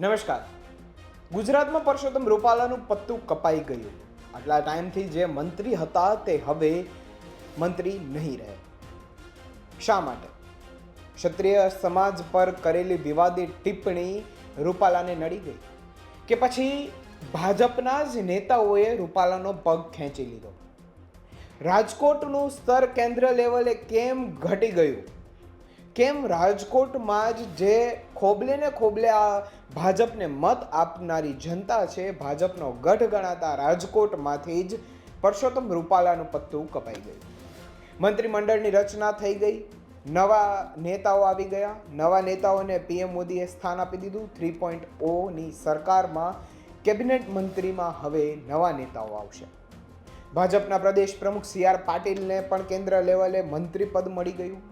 નમસ્કાર. ગુજરાતમાં પરસોત્તમ રૂપાલાનું પત્તું કપાઈ ગયું. આટલા ટાઈમથી જે મંત્રી હતા તે હવે મંત્રી નહીં રહે. શા માટે? ક્ષત્રિય સમાજ પર કરેલી વિવાદી ટિપ્પણી રૂપાલાને નડી ગઈ કે પછી ભાજપના જ નેતાઓએ રૂપાલાનો પગ ખેંચી લીધો? રાજકોટનું સ્તર કેન્દ્ર લેવલે કેમ ઘટી ગયું? કેમ રાજકોટમાં જ જે ખોબલે ને ખોબલે આ ભાજપને મત આપનારી જનતા છે. ભાજપનો ગઢ ગણાતા રાજકોટમાંથી જ પરસોત્તમ રૂપાલાનું પત્તું કપાઈ ગયું. મંત્રીમંડળની રચના થઈ ગઈ. નવા નેતાઓ આવી ગયા. નવા નેતાઓને પીએમ મોદીએ સ્થાન આપી દીધું. થ્રી પોઈન્ટ ઓની સરકારમાં કેબિનેટ મંત્રીમાં હવે નવા નેતાઓ આવશે. ભાજપના પ્રદેશ પ્રમુખ સી આર પાટીલને પણ કેન્દ્ર લેવલે મંત્રી પદ મળી ગયું.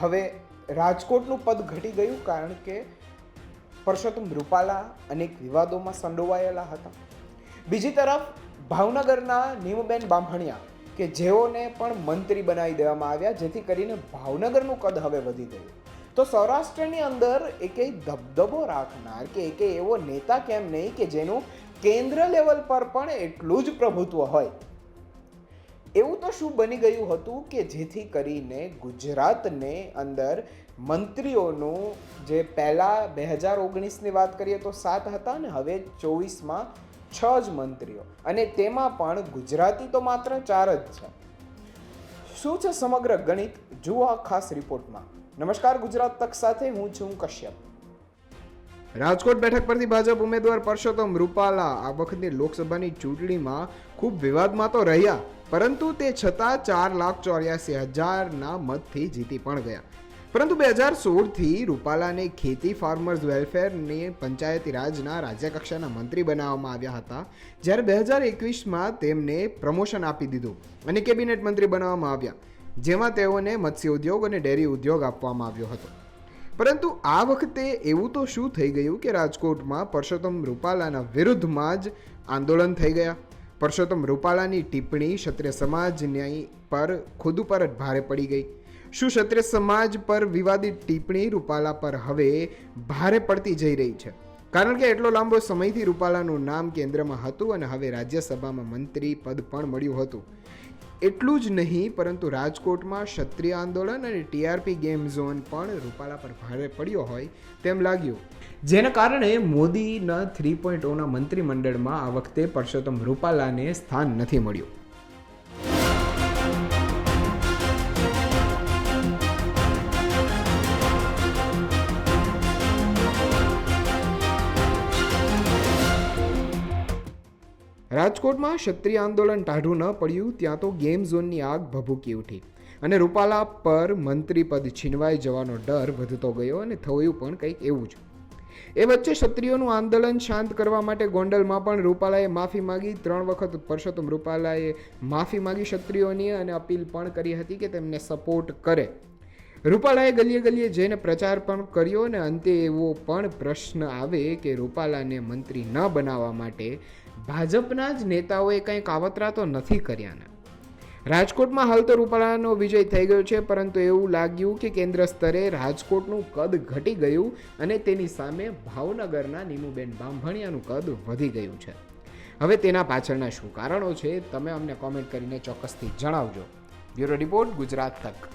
હવે રાજકોટનું પદ ઘટી ગયું કારણ કે પરસોત્તમ રૂપાલા અનેક વિવાદોમાં સંડોવાયેલા હતા. બીજી તરફ, ભાવનગરના નીમબેન બામણિયા કે જેઓને પણ મંત્રી બનાવી દેવામાં આવ્યા, જેથી કરીને ભાવનગરનું કદ હવે વધી ગયું. તો સૌરાષ્ટ્રની અંદર એકે ધબધબો રાખનાર કે એકે એવો નેતા કેમ નહીં કે જેનું કેન્દ્ર લેવલ પર પણ એટલું જ પ્રભુત્વ હોય. એવું તો શું બની ગયું હતું કે જેથી કરીને ગુજરાતને અંદર મંત્રીઓનું જે પહેલાં બે હજાર ઓગણીસની વાત કરીએ તો સાત હતા ને હવે ચોવીસમાં છ જ મંત્રીઓ. અને તેમાં પણ ગુજરાતી તો માત્ર ચાર જ છે. શું છે સમગ્ર ગણિત? જુઓ આ ખાસ રિપોર્ટમાં. નમસ્કાર, ગુજરાત તક સાથે હું છું કશ્યપ. રાજકોટ બેઠક પરથી ભાજપ ઉમેદવાર પરસોત્તમ રૂપાલા આ વખતની લોકસભાની ચૂંટણીમાં ખૂબ વિવાદમાં તો રહ્યા. પરંતુ તે છતાં ચાર લાખ ચોર્યાસી હજારના મતથી જીતી પણ ગયા. પરંતુ બે હજાર સોળથી રૂપાલાને ખેતી ફાર્મર્સ વેલફેરને પંચાયતી રાજના રાજ્યકક્ષાના મંત્રી બનાવવામાં આવ્યા હતા. જ્યારે બે હજાર એકવીસમાં તેમને પ્રમોશન આપી દીધું અને કેબિનેટ મંત્રી બનાવવામાં આવ્યા, જેમાં તેઓને મત્સ્ય ઉદ્યોગ અને ડેરી ઉદ્યોગ આપવામાં આવ્યો હતો. પરંતુ આ વખતે એવું તો શું થઈ ગયું કે રાજકોટમાં પરસોત્તમ રૂપાલાના વિરુદ્ધમાં જ આંદોલન થઈ ગયા? પરસોત્તમ રૂપાલાની ટિપ્પણી ક્ષત્રિય સમાજની પર ખુદ ઉપર જ ભારે પડી ગઈ. શું ક્ષત્રિય સમાજ પર વિવાદિત ટિપ્પણી રૂપાલા પર હવે ભારે પડતી જઈ રહી છે? કારણ કે એટલો લાંબો સમયથી રૂપાલાનું નામ કેન્દ્રમાં હતું અને હવે રાજ્યસભામાં મંત્રી પદ પણ મળ્યું હતું. એટલું જ નહીં, પરંતુ રાજકોટમાં ક્ષત્રિય આંદોલન અને ટીઆરપી ગેમ ઝોન પણ રૂપાલા પર ભારે પડ્યો હોય તેમ લાગ્યું. જેના કારણે મોદીના થ્રી પોઈન્ટ ઓના મંત્રીમંડળમાં આ વખતે પરસોત્તમ રૂપાલાને સ્થાન નથી મળ્યું. રાજકોટમાં ક્ષત્રિય આંદોલન ટાઢું ન પડ્યું, ત્યાં તો ગેમ ઝોનની આગ ભભૂકી ઉઠી. અને રૂપાલા પર મંત્રી પદ છીનવાઈ જવાનો ડર વધતો ગયો અને થયું પણ કંઈક એવું જ. એ વચ્ચે ક્ષત્રિયોનું આંદોલન શાંત કરવા માટે ગોંડલમાં પણ રૂપાલાએ માફી માગી. ત્રણ વખત પરસોત્તમ રૂપાલાએ માફી માગી ક્ષત્રિયોની અને અપીલ પણ કરી હતી કે તેમને સપોર્ટ કરે. રૂપાલાએ ગલીએ ગલીએ જઈને પ્રચાર પણ કર્યો અને અંતે એવો પણ પ્રશ્ન આવે કે રૂપાલાને મંત્રી ન બનાવવા માટે ભાજપના જ નેતાઓએ કંઈ કાવતરા તો નથી કર્યાના. રાજકોટમાં હાલ તો રૂપાલાનો વિજય થઈ ગયો છે, પરંતુ એવું લાગ્યું કે કેન્દ્ર સ્તરે રાજકોટનું કદ ઘટી ગયું અને તેની સામે ભાવનગરના નીમુબેન બાંભણિયાનું કદ વધી ગયું છે. હવે તેના પાછળના શું કારણો છે, તમે અમને કોમેન્ટ કરીને ચોક્કસથી જણાવજો. બ્યુરો રિપોર્ટ ગુજરાત તક.